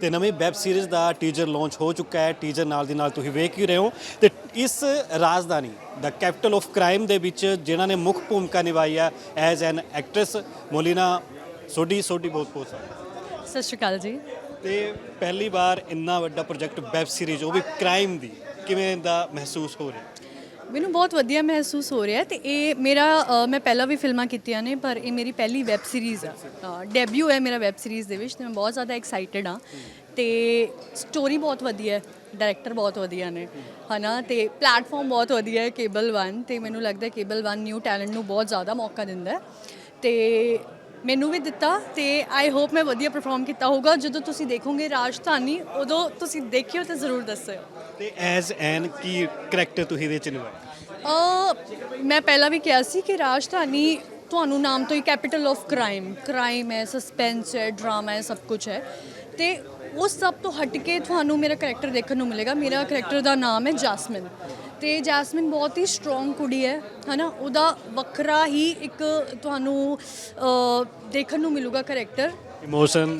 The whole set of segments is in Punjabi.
ਤੇ ਨਵੀਂ ਵੈਬ ਸੀਰੀਜ਼ ਦਾ ਟੀਜ਼ਰ ਲਾਂਚ ਹੋ ਚੁੱਕਾ ਹੈ। ਟੀਜ਼ਰ ਨਾਲ ਦੀ ਨਾਲ ਤੁਸੀਂ ਵੇਖ ਹੀ ਰਹੇ ਹੋ। ਤੇ ਇਸ ਰਾਜਧਾਨੀ ਦਾ ਕੈਪੀਟਲ ਆਫ ਕ੍ਰਾਈਮ ਦੇ ਵਿੱਚ ਜਿਨ੍ਹਾਂ ਨੇ ਮੁੱਖ ਭੂਮਿਕਾ ਨਿਭਾਈ ਹੈ as an actress Molina Sodhi Sodhi ਬਹੁਤ ਬਹੁਤ ਸਤਿ ਸ਼੍ਰੀ ਅਕਾਲ ਜੀ। ਤੇ ਪਹਿਲੀ ਵਾਰ ਇੰਨਾ ਵੱਡਾ ਪ੍ਰੋਜੈਕਟ ਵੈਬ ਸੀਰੀਜ਼ ਉਹ ਵੀ ਕ੍ਰਾਈਮ ਦੀ ਕਿਵੇਂ ਦਾ ਮਹਿਸੂਸ ਹੋ ਰਿਹਾ? ਮੈਨੂੰ ਬਹੁਤ ਵਧੀਆ ਮਹਿਸੂਸ ਹੋ ਰਿਹਾ ਤੇ ਇਹ ਮੇਰਾ ਅ, ਮੈਂ ਪਹਿਲਾਂ ਵੀ ਫਿਲਮਾਂ ਕੀਤੀਆਂ ਨੇ ਪਰ ਇਹ ਮੇਰੀ ਪਹਿਲੀ ਵੈਬ ਸੀਰੀਜ਼ ਆ। ਡੈਬਿਊ ਹੈ ਮੇਰਾ ਵੈਬ ਸੀਰੀਜ਼ ਦੇ ਵਿੱਚ ਤੇ ਮੈਂ ਬਹੁਤ ਜ਼ਿਆਦਾ ਐਕਸਾਈਟਿਡ ਆ ਤੇ ਸਟੋਰੀ ਬਹੁਤ ਵਧੀਆ ਹੈ ਡਾਇਰੈਕਟਰ ਬਹੁਤ ਵਧੀਆ ਨੇ ਹਨਾ? ਤੇ ਪਲੇਟਫਾਰਮ ਬਹੁਤ ਵਧੀਆ ਹੈ ਕੇਬਲ 1 ਤੇ ਮੈਨੂੰ ਲੱਗਦਾ ਕੇਬਲ 1 ਨਿਊ ਟੈਲੈਂਟ ਨੂੰ ਬਹੁਤ ਜ਼ਿਆਦਾ ਮੌਕਾ ਦਿੰਦਾ ਹੈ। ਤੇ ਮੈਨੂੰ ਵੀ ਦਿੱਤਾ ਤੇ ਆਈ ਹੋਪ ਮੈਂ ਵਧੀਆ ਪਰਫਾਰਮ ਕੀਤਾ ਹੋਊਗਾ। ਜਦੋਂ ਤੁਸੀਂ ਦੇਖੋਗੇ ਰਾਜਧਾਨੀ ਉਦੋਂ ਤੁਸੀਂ ਦੇਖਿਓ ਤੇ ਜ਼ਰੂਰ ਦੱਸਿਓ। ਤੇ ਐਜ਼ ਐਨ ਕੀ ਕਰੈਕਟਰ ਤੁਸੀਂ ਇਹਦੇ ਚ ਨਿਭਾਇਆ ਅ ਮੈਂ ਪਹਿਲਾਂ ਵੀ ਕਿਹਾ ਸੀ ਕਿ ਰਾਜਧਾਨੀ ਤੁਹਾਨੂੰ ਨਾਮ ਤੋਂ ਹੀ ਕੈਪੀਟਲ ਆਫ ਕ੍ਰਾਈਮ ਕ੍ਰਾਈਮ ਹੈ ਸਸਪੈਂਸ ਹੈ ਡਰਾਮਾ ਹੈ, ਸਭ ਕੁਝ ਹੈ। ਤੇ ਉਸ ਸਭ ਤੋਂ ਹਟ ਕੇ ਤੁਹਾਨੂੰ ਮੇਰਾ ਕਰੈਕਟਰ ਦੇਖਣ ਨੂੰ ਮਿਲੇਗਾ। ਮੇਰਾ ਕਰੈਕਟਰ ਦਾ ਨਾਮ ਹੈ ਜੈਸਮਿਨ ਤੇ ਜੈਸਮਿਨ ਬਹੁਤ ਹੀ ਸਟਰੋਂਗ ਕੁੜੀ ਹੈ, ਹਨਾ? ਉਹਦਾ ਵੱਖਰਾ ਹੀ ਇੱਕ ਤੁਹਾਨੂੰ ਦੇਖਣ ਨੂੰ ਮਿਲੂਗਾ ਕਰੈਕਟਰ ਇਮੋਸ਼ਨ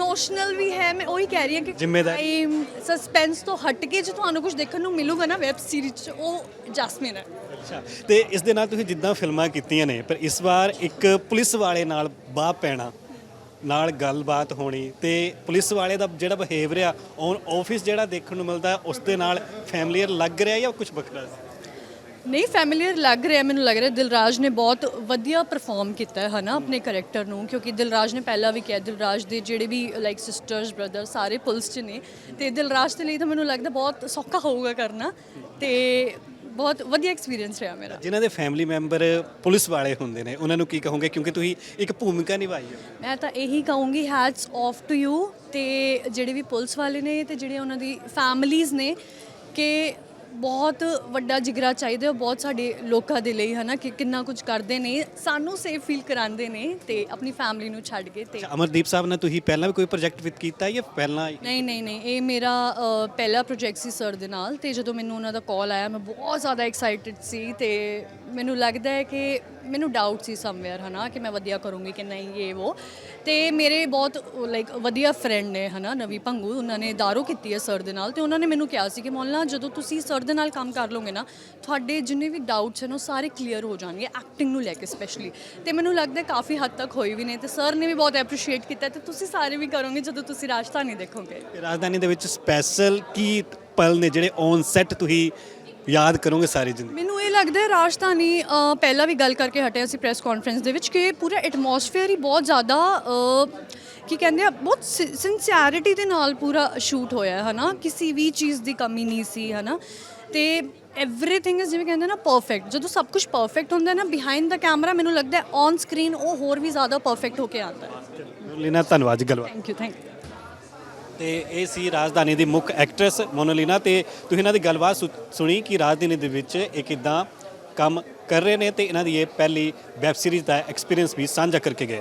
ਇਮੋਸ਼ਨਲ ਵੀ ਹੈ ਮੈਂ ਉਹੀ ਕਹਿ ਰਹੀ ਹਾਂ ਕਿ ਜ਼ਿੰਮੇਦਾਰੀ। ਸਸਪੈਂਸ ਤੋਂ ਹਟ ਕੇ ਜੇ ਤੁਹਾਨੂੰ ਕੁਝ ਦੇਖਣ ਨੂੰ ਮਿਲੂਗਾ ਨਾ ਵੈਬ ਸੀਰੀਜ਼ 'ਚ ਉਹ ਜੈਸਮਿਨ ਹੈ ਅੱਛਾ ਤੇ ਇਸ ਦੇ ਨਾਲ ਤੁਸੀਂ ਜਿੱਦਾਂ ਫਿਲਮਾਂ ਕੀਤੀਆਂ ਨੇ ਪਰ ਇਸ ਵਾਰ ਇੱਕ ਪੁਲਿਸ ਵਾਲੇ ਨਾਲ ਬਾਹ ਪੈਣਾ ਨਾਲ ਗੱਲਬਾਤ ਹੋਣੀ ਤੇ ਪੁਲਿਸ ਵਾਲੇ ਦਾ ਜਿਹੜਾ ਬਿਹੇਵੀਅਰ ਆ ਔਨ ਆਫਿਸ ਜਿਹੜਾ ਦੇਖਣ ਨੂੰ ਮਿਲਦਾ ਉਸ ਦੇ ਨਾਲ ਫੈਮਲੀਅਰ ਲੱਗ ਰਿਹਾ ਜਾਂ ਕੁਝ ਵੱਖਰਾ ਸੀ ਨਹੀਂ ਫੈਮਿਲੀਅਰ ਲੱਗ ਰਿਹਾ ਮੈਨੂੰ ਲੱਗ ਰਿਹਾ ਦਿਲਰਾਜ ਨੇ ਬਹੁਤ ਵਧੀਆ ਪਰਫਾਰਮ ਕੀਤਾ ਹੈ ਹਨਾ ਆਪਣੇ ਕੈਰੈਕਟਰ ਨੂੰ ਕਿਉਂਕਿ ਦਿਲਰਾਜ ਨੇ ਪਹਿਲਾਂ ਵੀ ਕਿਹਾ ਦਿਲਰਾਜ ਦੇ ਜਿਹੜੇ ਵੀ ਲਾਈਕ ਸਿਸਟਰਸ ਬ੍ਰਦਰ ਸਾਰੇ ਪੁਲਿਸ 'ਚ ਨੇ ਤੇ ਦਿਲਰਾਜ ਦੇ ਲਈ ਤਾਂ ਮੈਨੂੰ ਲੱਗਦਾ ਬਹੁਤ ਸੌਖਾ ਹੋਊਗਾ ਕਰਨਾ ਤੇ ਬਹੁਤ ਵਧੀਆ ਐਕਸਪੀਰੀਅੰਸ ਰਿਹਾ ਮੇਰਾ। ਜਿਨ੍ਹਾਂ ਦੇ ਫੈਮਿਲੀ ਮੈਂਬਰ ਪੁਲਿਸ ਵਾਲੇ ਹੁੰਦੇ ਨੇ ਉਹਨਾਂ ਨੂੰ ਕੀ ਕਹੋਗੇ? ਕਿਉਂਕਿ ਤੁਸੀਂ ਇੱਕ ਭੂਮਿਕਾ ਨਿਭਾਈ ਹੈ। ਮੈਂ ਤਾਂ ਇਹੀ ਕਹੂੰਗੀ ਹੈਟਸ ਆਫ ਟੂ ਯੂ ਤੇ ਜਿਹੜੇ ਵੀ ਪੁਲਿਸ ਵਾਲੇ ਨੇ ਤੇ ਜਿਹੜੇ ਉਹਨਾਂ ਦੀ ਫੈਮਲੀਆਂ ਨੇ ਕਿ ਬਹੁਤ ਵੱਡਾ ਜਿਗਰਾ ਚਾਹੀਦਾ ਉਹ ਬਹੁਤ ਸਾਡੇ ਲੋਕਾਂ ਦੇ ਲਈ ਹਨਾ ਕਿ ਕਿੰਨਾ ਕੁਝ ਕਰਦੇ ਨੇ ਸਾਨੂੰ ਸੇਫ ਫੀਲ ਕਰਾਉਂਦੇ ਨੇ ਤੇ ਆਪਣੀ ਫੈਮਿਲੀ ਨੂੰ ਛੱਡ ਕੇ ਤੇ ਅਮਰਦੀਪ ਸਾਹਿਬ ਨਾਲ ਤੁਸੀਂ ਪਹਿਲਾਂ ਵੀ ਕੋਈ ਪ੍ਰੋਜੈਕਟ ਵਿਦ ਕੀਤਾ ਜਾਂ ਪਹਿਲਾਂ ਹੀ? ਨਹੀਂ ਨਹੀਂ ਨਹੀਂ ਇਹ ਮੇਰਾ ਅ, ਪਹਿਲਾ ਪ੍ਰੋਜੈਕਟ ਸੀ ਸਰ ਦੇ ਨਾਲ ਤੇ ਜਦੋਂ ਮੈਨੂੰ ਉਹਨਾਂ ਦਾ ਕਾਲ ਆਇਆ ਮੈਂ ਬਹੁਤ ਜ਼ਿਆਦਾ ਐਕਸਾਈਟਿਡ ਸੀ ਤੇ ਮੈਨੂੰ ਲੱਗਦਾ ਹੈ ਕਿ ਮੈਨੂੰ ਡਾਊਟ ਸੀ ਸਮਵੇਅਰ ਹਨਾ ਕਿ ਮੈਂ ਵਧੀਆ ਕਰੂੰਗੀ ਕਿ ਨਹੀਂ ਇਹ ਉਹ ਤੇ ਮੇਰੇ ਬਹੁਤ ਲਾਈਕ ਵਧੀਆ ਫਰੈਂਡ ਨੇ ਹਨਾ ਨਵੀ ਭੰਗੂ ਉਹਨਾਂ ਨੇ ਦਾਰੋ ਕੀਤੀ ਹੈ ਸਰ ਦੇ ਨਾਲ ਤੇ ਉਹਨਾਂ ਨੇ ਮੈਨੂੰ ਕਿਹਾ ਸੀ ਕਿ ਮੌਲਨਾ ਜਦੋਂ ਤੁਸੀਂ ਸਰ ਦੇ ਨਾਲ ਕੰਮ ਕਰ ਲਓਗੇ ਨਾ ਤੁਹਾਡੇ ਜਿੰਨੇ ਵੀ ਡਾਊਟਸ ਹਨ ਉਹ ਸਾਰੇ ਕਲੀਅਰ ਹੋ ਜਾਣਗੇ ਐਕਟਿੰਗ ਨੂੰ ਲੈ ਕੇ ਸਪੈਸ਼ਲੀ ਤੇ ਮੈਨੂੰ ਲੱਗਦਾ ਕਾਫੀ ਹੱਦ ਤੱਕ ਹੋਈ ਵੀ ਨੇ ਤੇ ਸਰ ਨੇ ਵੀ ਬਹੁਤ ਐਪਰੀਸ਼ੀਏਟ ਕੀਤਾ ਤੇ ਤੁਸੀਂ ਸਾਰੇ ਵੀ ਕਰੋਗੇ ਜਦੋਂ ਤੁਸੀਂ ਰਾਜਧਾਨੀ ਦੇਖੋਗੇ। ਰਾਜਧਾਨੀ ਦੇ ਵਿੱਚ ਸਪੈਸ਼ਲ ਕੀ ਪਲ ਨੇ ਜਿਹੜੇ ਔਨ ਸੈੱਟ ਤੁਸੀਂ ਯਾਦ ਕਰੋਗੇ ਸਾਰੀ ਜ਼ਿੰਦਗੀ? ਮੈਨੂੰ ਇਹ ਲੱਗਦਾ ਹੈ ਰਾਜਧਾਨੀ ਪਹਿਲਾਂ ਵੀ ਗੱਲ ਕਰਕੇ ਹਟਿਆ ਸੀ ਪ੍ਰੈਸ ਕਾਨਫਰੰਸ ਦੇ ਵਿੱਚ ਕਿ ਪੂਰਾ ਐਟਮੋਸਫੇਅਰ ਹੀ ਬਹੁਤ ਜ਼ਿਆਦਾ ਕੀ ਕਹਿੰਦੇ ਆ ਬਹੁਤ ਸਿੰਸੀਅਰਿਟੀ ਦੇ ਨਾਲ ਪੂਰਾ ਸ਼ੂਟ ਹੋਇਆ ਹੈ ਹਨਾ? ਕਿਸੇ ਵੀ ਚੀਜ਼ ਦੀ ਕਮੀ ਨਹੀਂ ਸੀ ਹਨਾ? ਤੇ ਐਵਰੀਥਿੰਗ ਇਜ਼ ਜਿਵੇਂ ਕਹਿੰਦੇ ਨਾ ਪਰਫੈਕਟ ਜਦੋਂ ਸਭ ਕੁਝ ਪਰਫੈਕਟ ਹੁੰਦਾ ਹੈ ਨਾ ਬਿਹਾਈਂਡ ਦਾ ਕੈਮਰਾ ਮੈਨੂੰ ਲੱਗਦਾ ਔਨ ਸਕਰੀਨ ਉਹ ਹੋਰ ਵੀ ਜ਼ਿਆਦਾ ਪਰਫੈਕਟ ਹੋ ਕੇ ਆਉਂਦਾ ਹੈ। ਲੀਨਾ ਧੰਨਵਾਦ ਜੀ ਗੱਲਬਾਤ। ਥੈਂਕ ਯੂ ਥੈਂਕ ਯੂ ਤੇ ਇਹ ਸੀ ਰਾਜਧਾਨੀ ਦੀ ਮੁੱਖ ਐਕਟਰੈਸ ਮੋਨੋਲੀਨਾ। ਤੇ ਤੁਸੀਂ ਇਹਨਾਂ ਦੀ ਗੱਲਬਾਤ ਸੁ- ਸੁਣੀ ਕਿ ਰਾਜਧਾਨੀ ਦੇ ਵਿੱਚ ਇਹ ਕਿਦਾਂ ਕੰਮ ਕਰ ਰਹੇ ਨੇ ਤੇ ਇਹਨਾਂ ਦੀ ਇਹ ਪਹਿਲੀ ਵੈਬ ਸੀਰੀਜ਼ ਦਾ ਐਕਸਪੀਰੀਅੰਸ ਵੀ ਸਾਂਝਾ ਕਰਕੇ ਗਏ